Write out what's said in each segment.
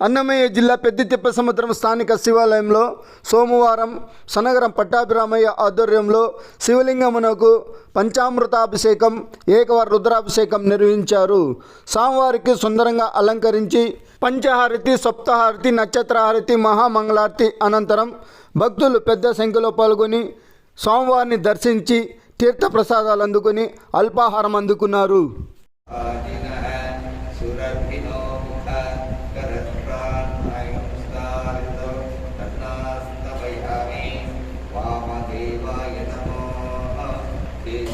అన్నమయ్య జిల్లా పెద్దతిప్ప సముద్రం స్థానిక శివాలయంలో సోమవారం సనగరం పట్టాభిరామయ్య ఆధ్వర్యంలో శివలింగమునకు పంచామృతాభిషేకం ఏకవార రుద్రాభిషేకం నిర్వహించారు. స్వామివారికి సుందరంగా అలంకరించి పంచహారతి సప్తహారతి నక్షత్రహారతి మహామంగళారతి అనంతరం భక్తులు పెద్ద సంఖ్యలో పాల్గొని స్వామివారిని దర్శించి తీర్థప్రసాదాలు అందుకుని అల్పాహారం అందుకున్నారు.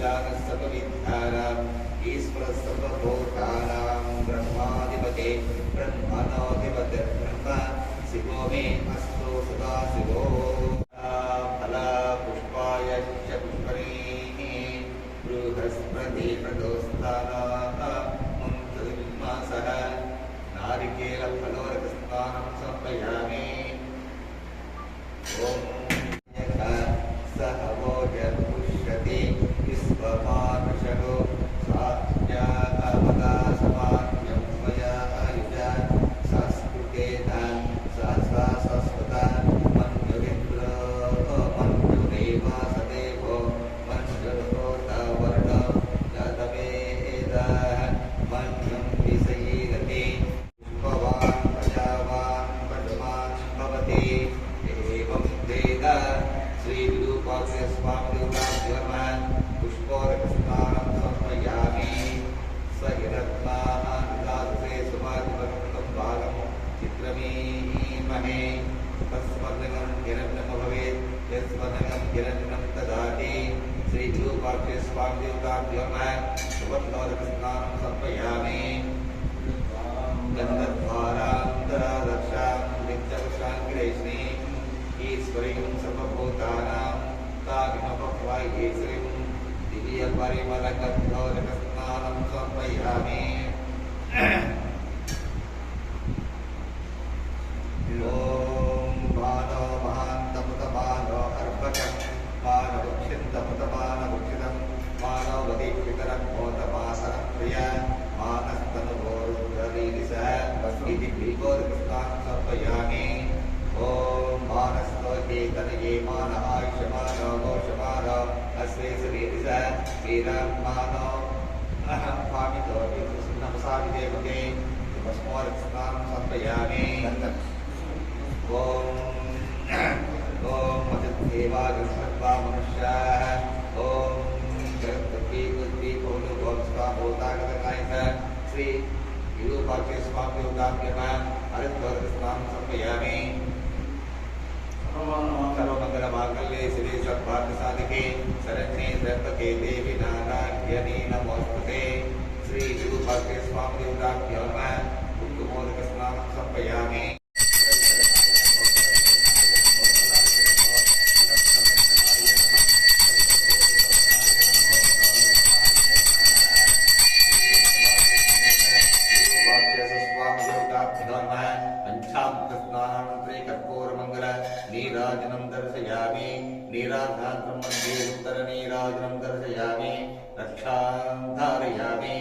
ईशानः सर्वविद्यानाम् ईश्वरः सर्वभूतानां ब्रह्माधिपते ब्रह्मणोऽधिपते ब्रह्म शिवो मे अस्तु सदा शिवो हिरण्यं ददाति श्रीविरूपाक्षस्वामिदेवताभ्यः सुवर्णोरकस्नानं समर्पयामि। गन्धद्वारान्तरादर्शां नित्यवशाङ्गिरेष्णि ईश्वरीं सर्वभूतानां तागिमपक्वायेश्वरीं दिव्यपरिमलगन्धोरकस्नानं समर्पयामि। अस्मे शरीरिसः वीरमानो अहं भामितो नमसाविदेवते भस्मोरकस्नानं समर्पयामि। ॐ ॐ मजद्देवागस्मद्वा मनुष्याः। ॐ जगत्पति कुल्पी कोलु भवस्वा भूतागतकाय श्री विरूपाक्षे स्वामी योगाभ्यः समर्पयामि। सर्वमङ्गलमाङ्गल्ये श्री सद्भाग्यसाधिके शरण्ये त्र्यम्बके देवी नारायणी नमोस्तुते श्री स्वामी योगाभ्यः कुङ्कुमोदकस्नानं समर्पयामि। नीराधान्तं मध्ये उत्तरनीराजनं दर्शयामि रक्षां धारयामि।